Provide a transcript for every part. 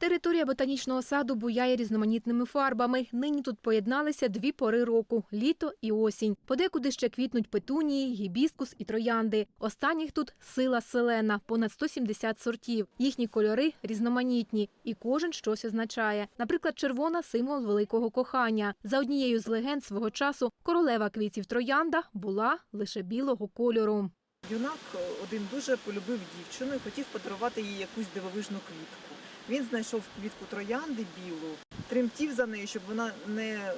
Територія ботанічного саду буяє різноманітними фарбами. Нині тут поєдналися дві пори року літо і осінь. Подекуди ще квітнуть петунії, гібіскус і троянди. Останніх тут сила селена, понад 170 сортів. Їхні кольори різноманітні, і кожен щось означає. Наприклад, червона символ великого кохання. За однією з легенд свого часу королева квітів троянда була лише білого кольору. Юнак один дуже полюбив дівчину і хотів подарувати їй якусь дивовижну квітку. Він знайшов квітку троянди білу, тремтів за нею, щоб вона не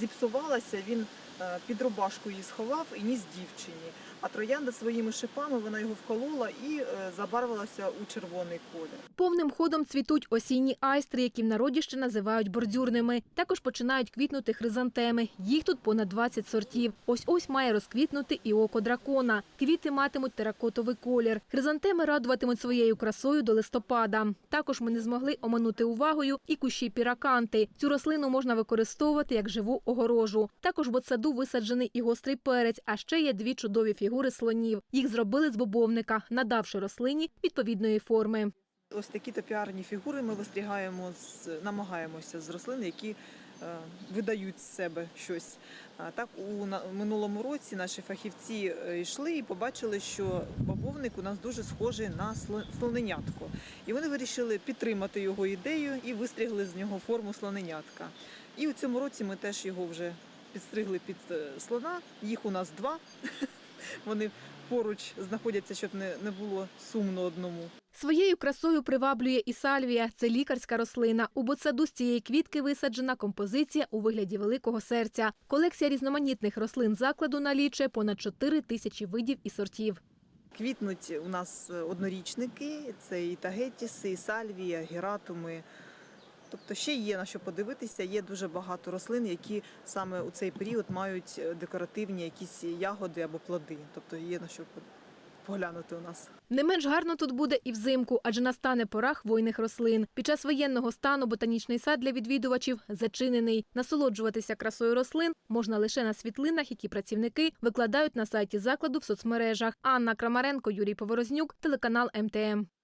зіпсувалася. Він під рубашку її сховав і ніс дівчині. А троянда своїми шипами вона його вколола і е, забарвилася у червоний колір. Повним ходом цвітуть осінні айстри, які в народі ще називають бордюрними. Також починають квітнути хризантеми. Їх тут понад 20 сортів. Ось ось має розквітнути і око дракона. Квіти матимуть теракотовий колір. Хризантеми радуватимуть своєю красою до листопада. Також ми не змогли оминути увагою і кущі піраканти. Цю рослину можна використовувати як живу огорожу. Також в ботсаду висаджений і гострий перець, а ще є дві чудові фігури слонів. Їх зробили з бобовника, надавши рослині відповідної форми. Ось такі топіарні фігури ми вистрігаємо з намагаємося з рослин, які е, видають з себе щось. Так у минулому році наші фахівці е, йшли і побачили, що бобовник у нас дуже схожий на сло- слоненятко. І вони вирішили підтримати його ідею і вистрігли з нього форму слоненятка. І у цьому році ми теж його вже підстригли під е, слона. Їх у нас два. Вони поруч знаходяться, щоб не, не було сумно одному. Своєю красою приваблює і сальвія. Це лікарська рослина. У ботсаду з цієї квітки висаджена композиція у вигляді великого серця. Колекція різноманітних рослин закладу налічує понад 4 тисячі видів і сортів. Квітнуть у нас однорічники, це і тагетіси, і сальвія, гератуми. Тобто ще є на що подивитися, є дуже багато рослин, які саме у цей період мають е, декоративні якісь ягоди або плоди. Тобто є на що поглянути у нас. Не менш гарно тут буде і взимку, адже настане пора хвойних рослин. Під час воєнного стану ботанічний сад для відвідувачів зачинений. Насолоджуватися красою рослин можна лише на світлинах, які працівники викладають на сайті закладу в соцмережах. Анна Крамаренко, Юрій Поворознюк, телеканал МТМ.